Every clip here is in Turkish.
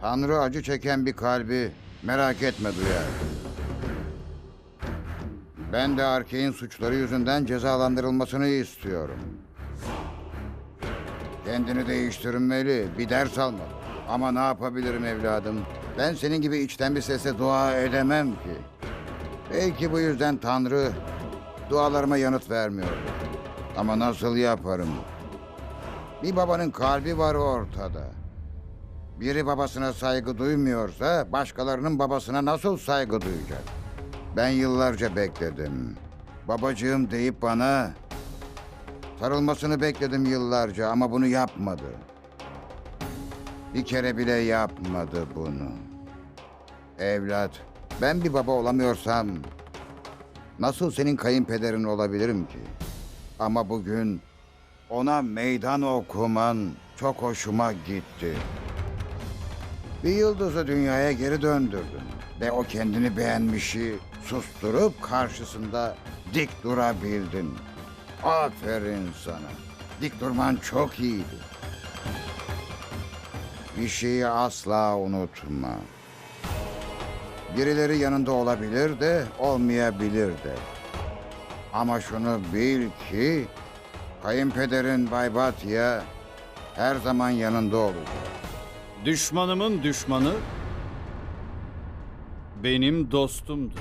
Tanrı acı çeken bir kalbi merak etme duyar. Ben de Arkey'in suçları yüzünden cezalandırılmasını istiyorum. Kendini değiştirmeli, bir ders almalı. Ama ne yapabilirim evladım? Ben senin gibi içten bir sesle dua edemem ki. Belki bu yüzden Tanrı dualarıma yanıt vermiyor. Ama nasıl yaparım? Bir babanın kalbi var ortada. Biri babasına saygı duymuyorsa başkalarının babasına nasıl saygı duyacak? Ben yıllarca bekledim. Babacığım deyip bana sarılmasını bekledim yıllarca ama bunu yapmadı. Bir kere bile yapmadı bunu. Evlat, ben bir baba olamıyorsam nasıl senin kayınpederin olabilirim ki? Ama bugün ona meydan okuman çok hoşuma gitti. Bir yıldızı dünyaya geri döndürdün ve o kendini beğenmişi susturup karşısında dik durabildin. Aferin sana. Dik durman çok iyiydi. Bir şeyi asla unutma. Birileri yanında olabilir de olmayabilir de. Ama şunu bil ki kayınpederin Bay Batya her zaman yanında olacak. Düşmanımın düşmanı benim dostumdur.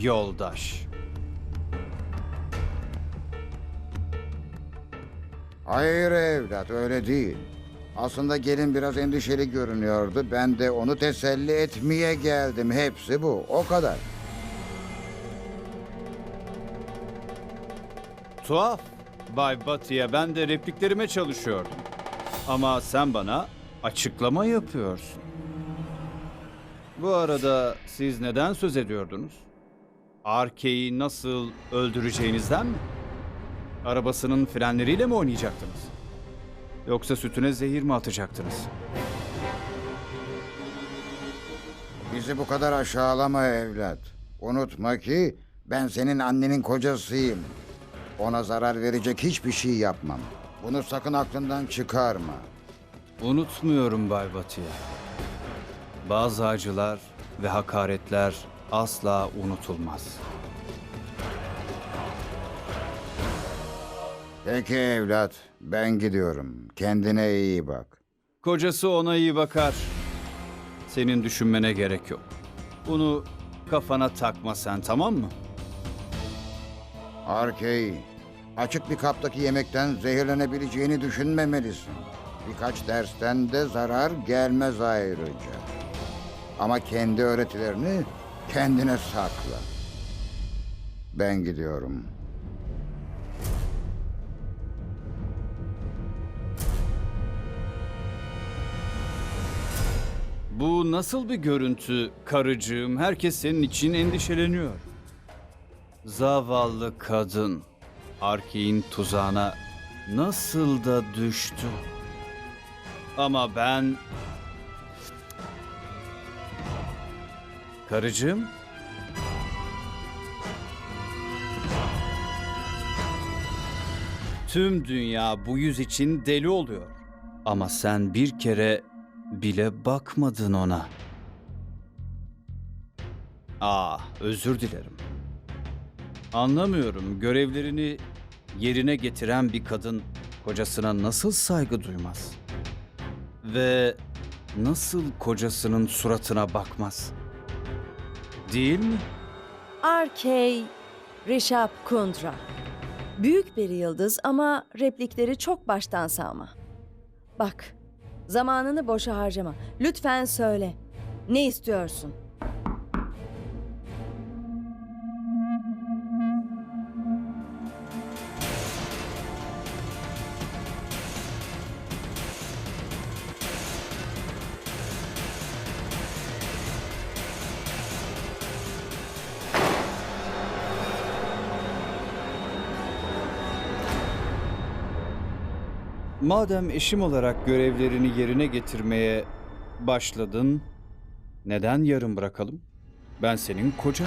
Yoldaş. Hayır evlat öyle değil. Aslında gelin biraz endişeli görünüyordu. Ben de onu teselli etmeye geldim. Hepsi bu. O kadar. Tuhaf. Bay Batı'ya ben de repliklerime çalışıyordum. Ama sen bana açıklama yapıyorsun. Bu arada siz neden söz ediyordunuz? Arke'yi nasıl öldüreceğinizden mi? Arabasının frenleriyle mi oynayacaktınız? Yoksa sütüne zehir mi atacaktınız? Bizi bu kadar aşağılama evlat. Unutma ki ben senin annenin kocasıyım. Ona zarar verecek hiçbir şey yapmam. Bunu sakın aklından çıkarma. Unutmuyorum Bay Batı'ya. Bazı acılar ve hakaretler asla unutulmaz. Peki evlat, ben gidiyorum. Kendine iyi bak. Kocası ona iyi bakar. Senin düşünmene gerek yok. Bunu kafana takma sen tamam mı? Arkey, açık bir kaptaki yemekten zehirlenebileceğini düşünmemelisin. Birkaç dersten de zarar gelmez ayrıca. Ama kendi öğretilerini kendine sakla. Ben gidiyorum. Bu nasıl bir görüntü karıcığım? Herkes senin için endişeleniyor. Zavallı kadın Arke'in tuzağına nasıl da düştü. Ama ben... Karıcığım? Tüm dünya bu yüz için deli oluyor. Ama sen bir kere bile bakmadın ona. Aa, özür dilerim. Anlamıyorum. Görevlerini yerine getiren bir kadın kocasına nasıl saygı duymaz? Ve nasıl kocasının suratına bakmaz? Değil mi? R.K. Rishab Kundra. Büyük bir yıldız ama replikleri çok baştan sağma. Bak, zamanını boşa harcama. Lütfen söyle. Ne istiyorsun? Madem eşim olarak görevlerini yerine getirmeye başladın, neden yarım bırakalım? Ben senin kocan.